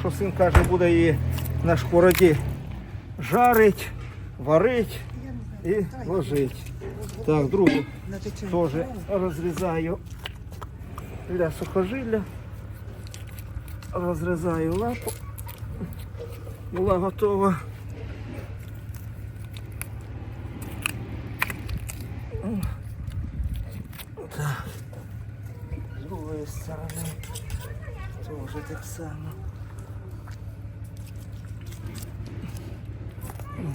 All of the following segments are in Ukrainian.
Що син каже, буде її на шкороді жарить, варить і ложить. Так, другу теж розрізаю для сухожилля. Розрізаю лапу. Була готова. Так. З другої сторони теж так само.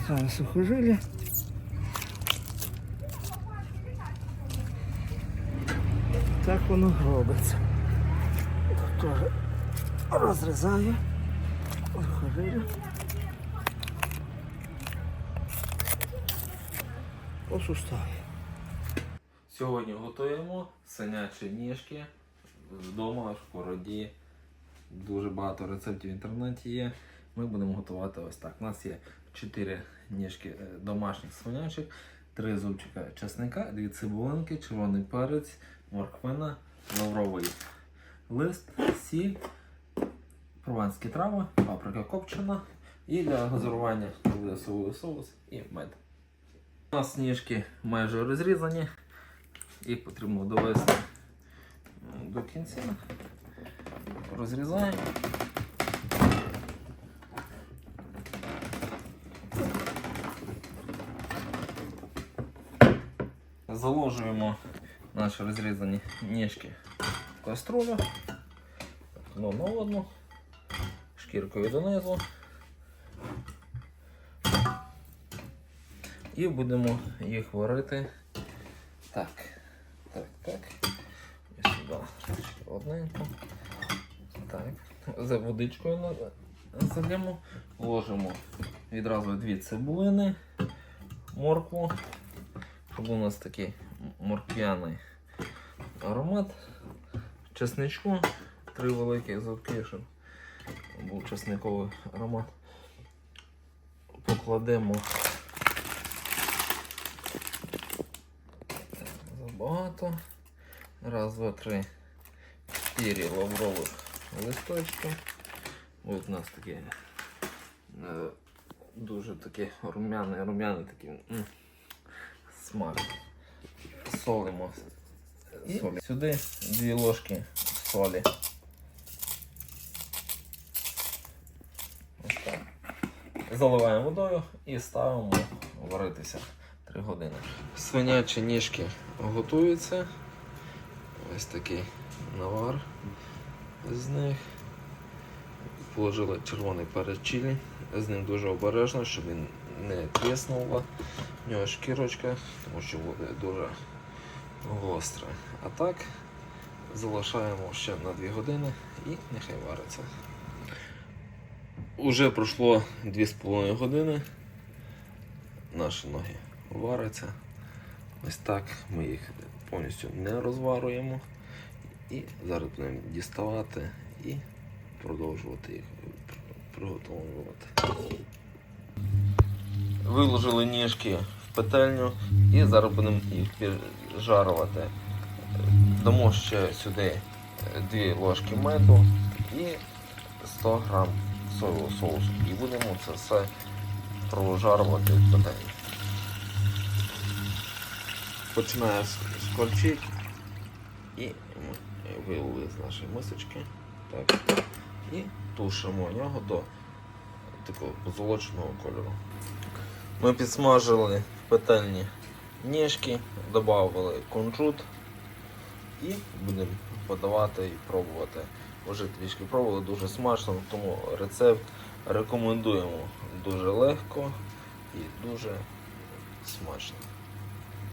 Зараз сухожилля. Так воно робиться. Тут теж розрізаю сухожилля. По. Сьогодні готуємо синячі ніжки вдома в скороді. Дуже багато рецептів в інтернеті є. Ми будемо готувати ось так. У нас є 4 ніжки е, домашніх свинячих, 3 зубчика чесника, 2 цибулинки, червоний перець, морквина, лавровий лист, сіль, прованські трави, паприка копчена і для газурування буде соєвий соус і мед. У нас ніжки майже розрізані. Їх потрібно довести до кінця. Розрізаємо. Заложуємо наші розрізані ніжки в каструлю. Одну на одну. Шкіркою донизу. І будемо їх варити так, так, так. І сюди одненько. Так. За водичкою на- залємо. Ложимо відразу дві цибулини, моркву, щоб у нас такий морквяний аромат. Чесничку, три великі зубки, був чесниковий аромат. Покладемо забагато. Раз, два, три, чотири лаврових листочки. Ось у нас такі е, дуже такі рум'яний, рум'яний такий смак. Солимо. І солі. сюди дві ложки солі. Ось так. Заливаємо водою і ставимо варитися 3 години. Свинячі ніжки готуються. Ось такий навар з них. Положили червоний перець чилі. З ним дуже обережно, щоб він не тріснув. В нього шкірочка, тому що буде дуже гостре. А так залишаємо ще на 2 години і нехай вариться. Уже пройшло 2,5 години. Наші ноги варяться. Ось так ми їх повністю не розварюємо. І зараз будемо діставати і продовжувати їх приготовувати. Виложили ніжки в петельню і зараз будемо їх піджарувати. Дамо ще сюди 2 ложки меду і 100 грам соєвого соусу. І будемо це все прожарувати в петельні. Починає скорчити і ми вилили з нашої мисочки. Так. І тушимо його до такого позолоченого кольору. Ми підсмажили в петельні ніжки, додали кунжут і будемо подавати і пробувати. Вже трішки пробували, дуже смачно, тому рецепт рекомендуємо дуже легко і дуже смачно.